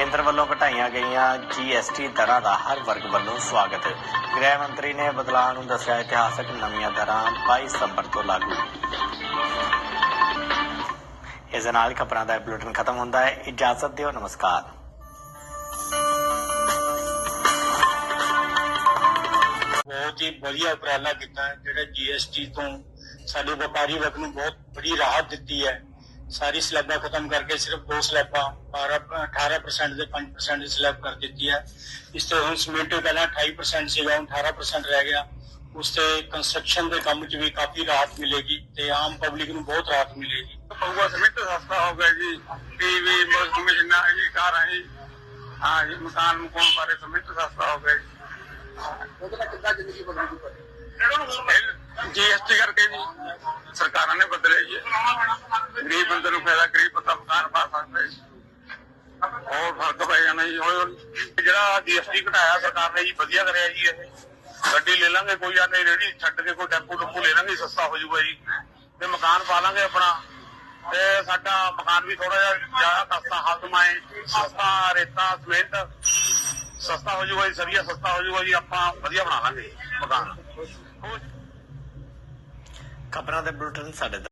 ਕੇਂਦਰ ਵੱਲੋਂ ਘਟਾਈਆਂ ਗਈਆਂ ਜੀਐਸਟੀ ਦਰਾਂ ਦਾ ਹਰ ਵਰਗ ਵੱਲੋਂ ਸਵਾਗਤ। ਗ੍ਰਹਿ ਮੰਤਰੀ ਨੇ ਬਦਲਾਅ ਨੂੰ ਦੱਸਿਆ ਇਤਿਹਾਸਕ ਨਵੀਆਂ ਦਰਾਂ 22 ਸਤੰਬਰ ਤੋਂ ਲਾਗੂ। ਇਸ ਨਾਲ ਖਬਰਾਂ ਦਾ ਬੁਲੇਟਿਨ ਖਤਮ ਹੁੰਦਾ ਹੈ। ਇਜਾਜ਼ਤ ਦਿਓ, ਨਮਸਕਾਰ। ਬਹੁਤ ਹੀ ਵਧੀਆ ਉਪਰਾਲਾ ਕੀਤਾ ਜਿਹੜਾ ਜੀਐਸਟੀ ਤੋਂ ਸਾਡੇ ਵਪਾਰੀ ਵਰਗ ਨੂੰ ਬਹੁਤ ਬੜੀ ਰਾਹਤ ਦਿੱਤੀ ਹੈ। ਸਾਰੀ ਸਲੈਬਾਂ ਖਤਮ ਕਰਕੇ ਸਿਰਫ ਦੋ ਸਲੈਬਾਂ 12 18% ਦੇ 5% ਦੀ ਸਲੈਬ ਕਰ ਦਿੱਤੀ ਹੈ। ਇਸ ਤੋਂ ਹੁਣ ਸਮਿੰਟ ਪਹਿਲਾਂ 28% ਸੀਗਾ ਹੁਣ 18% ਰਹਿ ਗਿਆ। ਉਸ ਤੇ ਕੰਸਟਰਕਸ਼ਨ ਦੇ ਕੰਮ 'ਚ ਵੀ ਕਾਫੀ ਰਾਹਤ ਮਿਲੇਗੀ ਤੇ ਆਮ ਪਬਲਿਕ ਨੂੰ ਬਹੁਤ ਰਾਹਤ ਮਿਲੇਗੀ। ਪਊਗਾ ਸਿਮੈਂਟ ਸਸਤਾ ਹੋ ਗਿਆ ਜੀ। ਟੀਵੀ ਮਸ਼ੀਨਾਂ ਜੀ ਕਾਰਾਂ ਜੀ ਹਾਂ ਜੀ ਮਕਾਨ ਮੁਕਾਨ ਬਾਰੇ ਸਿਮੈਂਟ ਸਸਤਾ ਹੋ ਗਿਆ ਜੀ। ਉਹਦੇ ਨਾਲ ਕਿੱਦਾਂ ਜ਼ਿੰਦਗੀ ਬਦਲਦੀ ਪਈ ਜੀਐਸਟੀ ਕਰਕੇ ਜੀ ਸਰਕਾਰਾਂ ਨੇ ਬਦਲੇ ਜੀ ਗਰੀਬ ਬੰਦੇ ਨੂੰ ਫਾਇਦਾ ਗਰੀਬ ਬੰਦਾ ਮਕਾਨ ਪਾ ਸਕਦਾ ਜੀ ਹੋਰ ਫ਼ਰਕ ਪੈ ਜਾਣਾ ਜੀ ਹੁਣ ਜਿਹੜਾ ਜੀਐਸਟੀ ਘਟਾਇਆ ਸਰਕਾਰ ਨੇ ਜੀ, ਵਧੀਆ ਕਰਿਆ ਜੀ ਇਹ। ਗੱਡੀ ਲੈ ਲਾਂਗੇ, ਕੋਈ ਆ ਰੇੜੀ ਛੱਡ ਕੇ ਕੋਈ ਟੈਂਪੂ ਟੁੱਪੂ ਲੈ ਲਾਂਗੇ, ਸਸਤਾ ਹੋ ਜਾਊਗਾ ਜੀ। ਤੇ ਮਕਾਨ ਪਾ ਲਾਂਗੇ ਆਪਣਾ। ਤੇ ਸਾਡਾ ਮਕਾਨ ਵੀ ਥੋੜਾ ਜਿਹਾ ਜ਼ਿਆਦਾ ਸਸਤਾ, ਹੱਥਮਾਏ, ਸਸਤਾ ਰੇਤਾ, ਸਮਿੰਟ, ਸਸਤਾ ਹੋ ਜਾਊਗਾ ਜੀ, ਸਰੀਆ ਸਸਤਾ ਹੋ ਜਾਊਗਾ ਜੀ, ਆਪਾਂ ਵਧੀਆ ਬਣਾ ਲਾਂਗੇ ਮਕਾਨ। ਖਬਰਾਂ ਦੇ ਬੁਲੇਟਿਨ ਸਾਡੇ